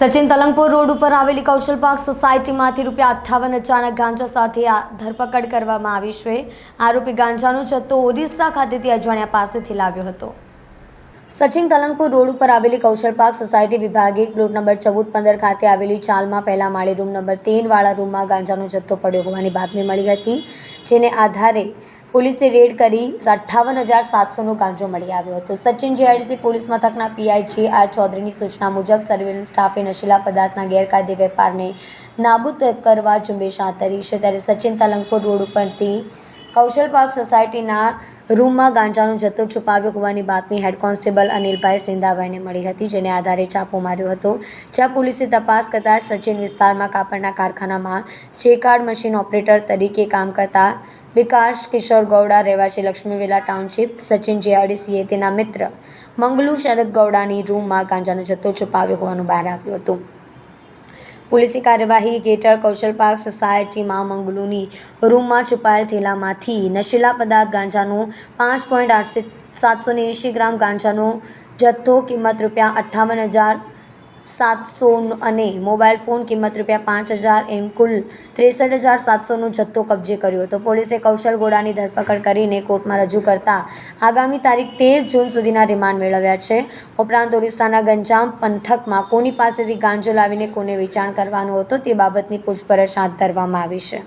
Sachin Talangpur road ઉપર આવેલી Kaushal park સોસાયટીમાંથી રૂપિયા અઠ્ઠાવન અચાનક ગાંજા સાથે ધરપકડ કરવામાં આવી છે. આરોપી ગાંજાનો જથ્થો ઓરિસ્સા ખાતેથી અજાણ્યા પાસેથી લાવ્યો હતો. સચિન તલંગપુર રોડ ઉપર આવેલી કૌશલ પાર્ક સોસાયટી વિભાગે પ્લોટ નંબર ચૌદ પંદર ખાતે આવેલી ચાલમાં પહેલા માળે રૂમ નંબર તેર વાળા રૂમમાં ગાંજાનો જથ્થો પડ્યો હોવાની બાતમી મળી હતી, જેને આધારે પોલીસે રેડ કરી અઠ્ઠાવન હજાર સાતસોનો ગાંજો મળી આવ્યો હતો. સચિન જીઆઈડીસી પોલીસ મથકના પીઆઈ આર ચૌધરીની સૂચના મુજબ સર્વેલન્સ સ્ટાફે નશીલા પદાર્થના ગેરકાયદે વેપારને નાબૂદ કરવા ઝુંબેશ હાથ છે. ત્યારે સચિન તલંગપુર રોડ ઉપરથી કૌશલ પાર્ક સોસાયટીના રૂમમાં ગાંજાનો જથ્થો છુપાવ્યો હોવાની બાતમી હેડ કોન્સ્ટેબલ અનિલભાઈ સિંધાભાઈને મળી હતી, જેને આધારે ચાપો માર્યો હતો. જ્યાં પોલીસે તપાસ કરતા સચિન વિસ્તારમાં કાપડના કારખાનામાં ચેકાર્ડ મશીન ઓપરેટર તરીકે કામ કરતા વિકાસ કિશોર ગૌડા, રહેવાસી લક્ષ્મીવિલા ટાઉનશીપ, સચિન જેઆરડીસીએ તેના મિત્ર. મંગલુ શરદ ગૌડાની રૂમમાં ગાંજાનો જથ્થો છુપાવ્યો હોવાનું બહાર આવ્યું હતું. પોલીસી કાર્યવાહી હેઠળ કૌશલ પાર્ક સોસાયટીમાં મંગલુની રૂમમાં છુપાયેલ થેલામાંથી નશીલા પદાર્થ ગાંજાનો પાંચ પોઈન્ટ આઠસો સાતસો એંશી ગ્રામ ગાંજાનો જથ્થો કિંમત રૂપિયા અઠ્ઠાવન હજાર સાતસો અને મોબાઈલ ફોન કિંમત રૂપિયા પાંચ હજાર એમ કુલ ત્રેસઠ હજાર સાતસોનો જથ્થો કબજે કર્યો હતો. પોલીસે કૌશલ ગોડાની ધરપકડ કરીને કોર્ટમાં રજૂ કરતા આગામી તારીખ તેર જૂન સુધીના રિમાન્ડ મેળવ્યા છે. ઉપરાંત ઓડિશાના ગંજામ પંથકમાં કોની પાસેથી ગાંજો લાવીને કોને વેચાણ કરવાનો હતો તે બાબતની પૂછપરછ હાથ ધરવામાં આવી છે.